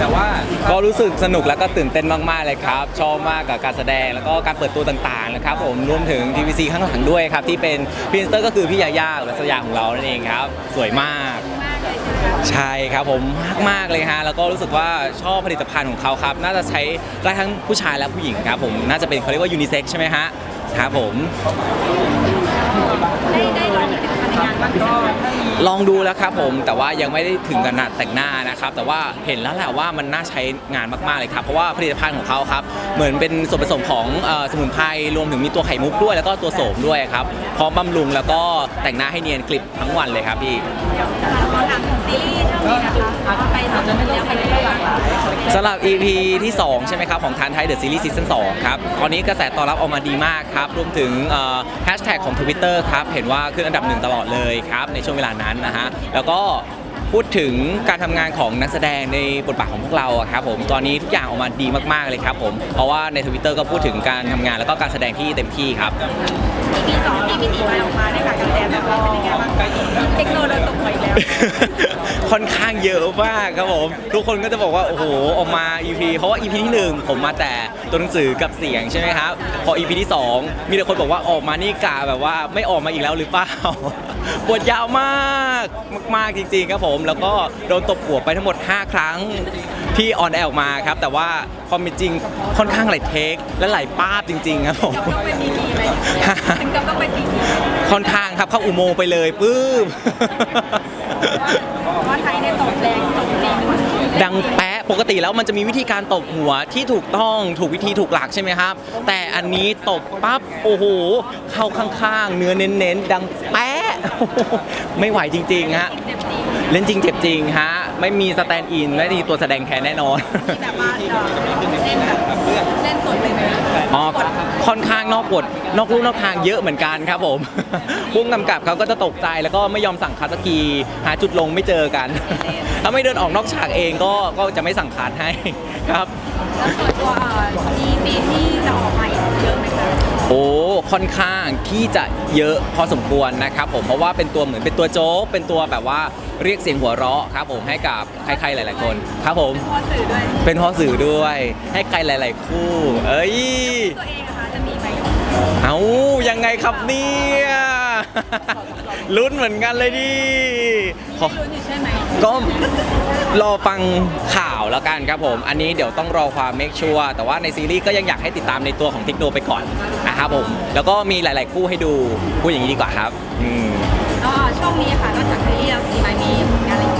แต่ว่าก็รู้สึกสนุกแล้วก็ตื่นเต้นมากๆเลยครับ ชอบมากกับการแสดงแล้วก็การเปิดตัวต่างๆนะครับผมรวมถึง TVC ข้างหลังด้วยครับ ที่เป็นพรีเซนเตอร์ก็คือพี่ยาย่ารัศยาของเรานั่นเองครับ สวยมาก ใช่ครับผมมากมากๆเลยฮะแล้วก็รู้สึกว่าชอบผลิตภัณฑ์ของเขาครับ น่าจะใช้ได้ทั้งผู้ชายและผู้หญิงครับผมน่าจะเป็นเขาเรียกว่ายูนิเซ็กใช่ไหมฮะครับผมได้ได้ลองผลิตภัณฑ์ในงานบ้างไหมคะ ลองดูแล้วครับผมแต่ว่ายังไม่ได้ถึงขนาดแต่งหน้านะครับ แต่ว่าเห็นแล้วแหละว่ามันน่าใช้งานมากๆเลยครับ เพราะว่าผลิตภัณฑ์ของเขาครับ เหมือนเป็นส่วนผสมของเอ่อสมุนไพรรวมถึงมีตัวไข่มุกด้วย แล้วก็ตัวโสมด้วยครับพร้อมบำรุงแล้วก็แต่งหน้าให้เนียนกลิบทั้งวันเลยครับพี่ ขอถามถึงซีรีส์ช่วงนี้นะคะไปสองเดือนแล้วไปเรื่อยๆสำหรับ EP ที่ 2 ใช่ไหมครับ ของทานไทยเดอะซีรีส์ซีซั่น2ครับ ตอนนี้กระแสตอบรับออกมาดีมากครับ รวมถึงแฮชแท็กของ Twitter ครับ เห็นว่าขึ้นอันดับหนึ่งตลอดเลยครับ ในช่วงเวลานั้นนะฮะแล้วก็พูดถึงการทำงานของนักแสดงในบทบาทของพวกเราอะครับผมตอนนี้ทุกอย่างออกมาดีมากๆเลยครับผมเพราะว่าใน Twitter ก็พูดถึงการทำงานแล้วก็การแสดงที่เต็มที่ครับ EP สองที่พี่ตีไปออกมาได้ค่ะการแสดงแล้วก็เป็นยังไงบ้างเทคโนโลยีตกไปแล้วค่อนข้างเยอะมากครับผมทุกคนก็จะบอกว่าโอ้โหออกมา EP เพราะว่า EP ที่1ผมมาแต่ตัวหนังสือกับเสียงใช่ไหมครับพอ EP ที่ 2 มีแต่คนบอกว่าออกมานี่กาแบบว่าไม่ออกมาอีกแล้วหรือเปล่า ปวดยาวมากมากๆจริงๆครับผม แล้วก็โดนตบหัวไปทั้งหมด 5 ครั้งที่ออนแอร์ออกมาครับ แต่ว่าความเป็นจริงค่อนข้างหลายเทค และหลายป้าบจริง ๆ ครับผม ต้องเป็น EP ไหมถึงกับต้องเป็น EP ค่อนข้างครับเข้าอุโมงค์ไปเลยปื้มเพราะว่าไทยเนี่ยตกแรงตกจริงดังแป๊ะปกติแล้วมันจะมีวิธีการตบหัวที่ถูกต้องถูกวิธีถูกหลักใช่ไหมครับ แต่อันนี้ตบปั๊บโอ้โหเข้าข้างๆ เนื้อเน้นๆ ดังแป๊ะ ไม่ไหวจริงๆฮะเจ็บจริงเล่นจริงเจ็บจริงฮะไม่มีสแตนด์อินไม่มีตัวแสดงแทนแน่นอนที่แบบว่าเอ่อเล่นแบบเล่นสดเลยไหมอ๋อค่อนข้างนอกกฎนอกลู่นอกทางเยอะเหมือนกันครับผมพุ่งกำกับเขาก็จะตกใจแล้วก็ไม่ยอมสั่งคัดสกี หาจุดลงไม่เจอกัน ถ้าไม่เดินออกนอกฉากเองก็ก็จะไม่สั่งคัดให้ครับแล้วส่วนตัวเอ่อมีซีนที่จะออกมา โอ้ค่อนข้างที่จะเยอะพอสมควรนะครับผมเพราะว่าเป็นตัวเหมือนเป็นตัวโจ๊กเป็นตัวแบบว่าเรียกเสียงหัวเราะครับผมให้กับใครๆหลาย ๆ คนครับผมพอสื่อด้วยเป็นพ่อสื่อด้วย ให้ใครหลาย ๆ คู่ เอ้ยตัวเองนะคะจะมีไหมเอายังไงครับเนี่ย ลุ้นเหมือนกันเลยดิขอไม่รู้อยู่ใช่ไหมก็รอฟังข่าวแล้วกันครับผม อันนี้เดี๋ยวต้องรอความเมคชัวร์แต่ว่าในซีรีส์ก็ยังอยากให้ติดตามในตัวของทิกโนไปก่อนนะครับผม แล้วก็มีหลาย ๆ คู่ให้ดูพูดอย่างนี้ดีกว่าครับ อืม ก็ช่วงนี้ค่ะนอกจากที่เราซีไมมีผลงานอะไรอีกไหม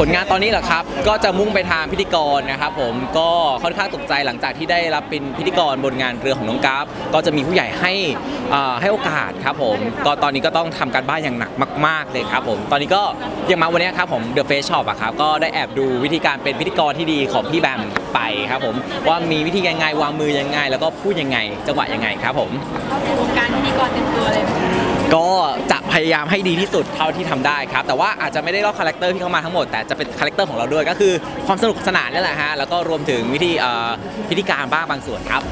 ผลงานตอนนี้เหรอครับ ก็จะมุ่งไปทางพิธีกรนะครับผมก็ค่อนข้างตกใจหลังจากที่ได้รับเป็นพิธีกรบนงานเรือของน้องกราฟก็จะมีผู้ใหญ่ให้อ่าให้โอกาสครับผมก็ตอนนี้ก็ต้องทำการบ้านอย่างหนักมาก ๆเลยครับผมตอนนี้ก็ยังมาวันนี้ครับผม The Face Shop อะครับก็ได้แอบดูวิธีการเป็นพิธีกรที่ดีของพี่แบมไปครับผมว่ามีวิธียังไงวางมือยังไง แล้วก็พูดยังไงจังหวะยังไงครับผม เข้าสู่วงการพิธีกรเต็มตัวเลยไหมก็จะ พยายามให้ดีที่สุดเท่าที่ทำได้ครับ แต่ว่าอาจจะไม่ได้เล่าคาแรคเตอร์ที่เข้ามาทั้งหมดแต่จะเป็นคาแรคเตอร์ของเราด้วยก็คือความสนุกสนานนี่แหละฮะแล้วก็รวมถึงวิธีเอ่อพิธีการบ้างบางส่วนครับ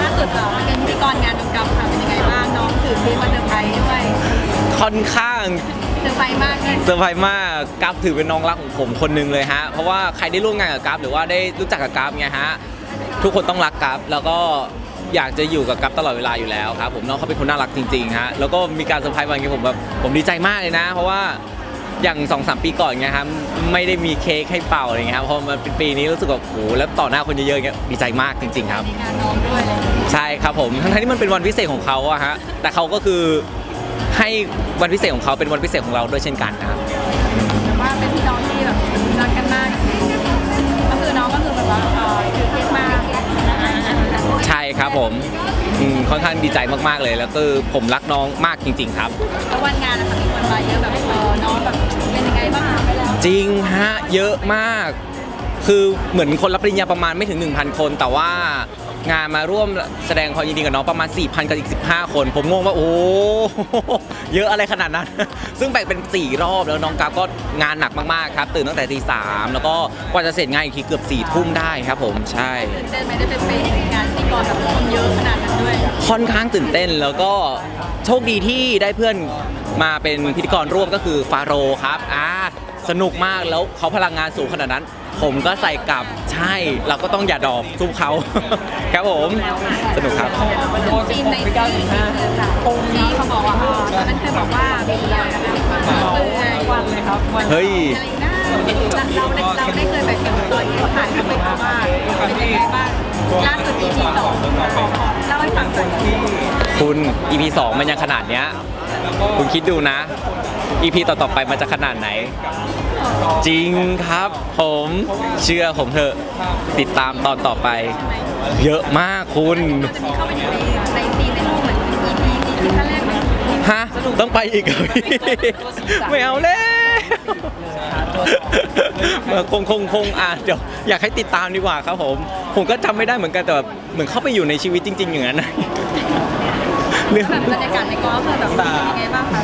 ล่าสุดเอ่อเป็นพิธีกรงานดงกรรมค่ะเป็นยังไงบ้างน้องถือซีมาเซอร์ไพรส์ด้วยค่อนข้างเซอร์ไพรส์มากเลยเซอร์ไพรส์มากกราฟถือเป็นน้องรักของผมคนหนึงเลยฮะเพราะว่าใครได้ร่วมงานกับกราฟหรือว่าได้รู้จักกับกราฟไงฮะทุกคนต้องรักกราฟแล้วก็ อยากจะอยู่กับกราฟตลอดเวลาอยู่แล้วครับผมน้องเขาเป็นคนน่ารักจริงๆฮะแล้วก็มีการเซอร์ไพรส์บางอย่างผมแบบผมดีใจมากเลยนะ เพราะว่าอย่าง2อสปีก่อนไงครับไม่ได้มีเค้กให้เป่าอะไรเงี้ยครับพอมาเป็นปีนี้รู้สึกว่าโอ้โหแล้วต่อหน้าคนเยอะๆเงี้ยดีใจมากจริง ๆ ครับในงานน้องด้วยเลยใช่ครับผมทั้งๆที่มันเป็นวันพิเศษของเขาอะฮะแต่เขาก็คือให้วันพิเศษของเขาเป็นวันพิเศษของเราด้วยเช่นกันนะครับแต่ว่าเป็นพี่น้องที่แบบรักกันมากก็ ใช่ครับผมอืมค่อนข้างดีใจมากๆเลย แล้วก็ผมรักน้องมากจริง ๆ ครับ แล้ววันงานนะคะมีคนมาเยอะแบบเออน้องแบบเป็นยังไงบ้างคะไปแล้วจริงฮะเยอะมาก คือเหมือนคนรับปริญญาประมาณไม่ถึง 1,000 คน แต่ว่างานมาร่วมแสดงความยินดีกับน้องประมาณ 4,000 กับอีก 15 คน ผมงงว่าโอ้เยอะอะไรขนาดนั้น ซึ่งแบ่งเป็น 4 รอบแล้วน้องกราฟก็งานหนักมากๆครับ ตื่นตั้งแต่ตีสามแล้วก็กว่าจะเสร็จงานอีกทีเกือบ4ี่ทุ่มได้ครับผมใช่ตื่นเต้นไหมได้เป็นไปงานพิธีกรแบบคนเยอะขนาดนั้นด้วยค่อนข้างตื่นเต้นแล้วก็โชคดีที่ได้เพื่อนมาเป็นพิธีกรร่วมก็คือฟาโรห์ครับอ่า สนุกมากแล้วเขาพลังงานสูงขนาดนั้น ผมก็ใส่กลับใช่ เราก็ต้องอย่าดอกสู้เขา ครับผม สนุกครับซีนในซีรีส์ที่เขาบอกว่าตอนนั้นเคยบอกว่ามีอะไรนะวันเลยครับวันเฮ้ยอะไรนะเราได้เราได้เคยไปเห็นตอนที่ถ่ายทำไปว่าเป็นยังไงบ้างล่าสุด EP สองเล่าให้ฟังหน่อยคุณ EP 2 มันยังขนาดเนี้ย คุณคิดดูนะ EP ต่อๆไปมันจะขนาดไหน จริงครับผมเชื่อผมเถอะ ติดตามตอนต่อไป เยอะมากคุณจะมีเข้าไปอยู่ในในซีนในรูปเหมือน EP ซีซั่นแรกไหมฮะ ต้องไปอีกเหรอพี่ไม่เอาแล้วเออคงคงคงอะเดี๋ยวอยากให้ติดตามดีกว่าครับผม ผมก็จำไม่ได้เหมือนกันแต่แบบเหมือนเข้าไปอยู่ในชีวิตจริง ๆ อย่างนั้นนะ เรื่อง แบบบรรยากาศในกองก็คือแบบยังไงบ้างคะ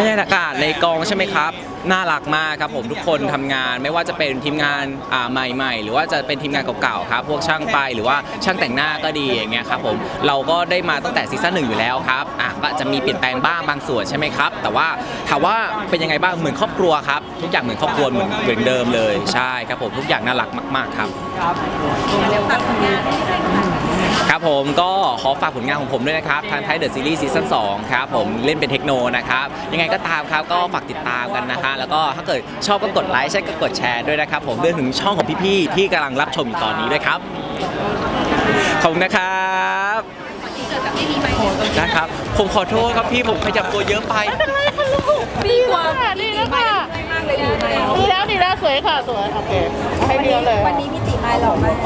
บรรยากาศในกองใช่ไหมครับ น่ารักมากครับผมทุกคนทำงานไม่ว่าจะเป็นทีมงานอ่าใหม่ ๆ หรือว่าจะเป็นทีมงานเก่าๆครับพวกช่างไฟหรือว่าช่างแต่งหน้าก็ดีอย่างเงี้ยครับผมเราก็ได้มาตั้งแต่ซีซั่นหนึ่งอยู่แล้วครับอะก็จะมีเปลี่ยนแปลงบ้างบางส่วนใช่ไหมครับ แต่ว่าถามว่าเป็นยังไงบ้างเหมือนครอบครัวครับทุกอย่างเหมือนครอบครัวเหมือนเหมือนเดิมเลยใช่ครับผมทุกอย่างน่ารักมากๆครับเร็วฝากผลงานให้ด้วยค่ะครับ ผมก็ขอฝากผลงานของผมด้วยนะครับ ทางไทยเดอะซีรีส์ซีซั่น2ครับ ผมเล่นเป็นเทคโนนะครับ ยังไงก็ตามครับก็ฝากติดตามกันนะฮะแล้วก็ถ้าเกิดชอบก็กดไลค์ใช่ก็กดแชร์ด้วยนะครับ ผมเรื่องถึงช่องของพี่ๆที่กำลังรับชมอยู่ตอนนี้ด้วยครับ ขอบคุณนะครับที่เกิดกับไม่มีไมค์นะครับ ผมขอโทษครับพี่ผมขยับตัวเยอะไป ดีกว่าดีแล้วค่ะมาก เลยดีไหมดีแล้วดีแล้วสวยค่ะสวยโอเคให้เดียวเลยวันนี้พี่ติมาหล่อมาก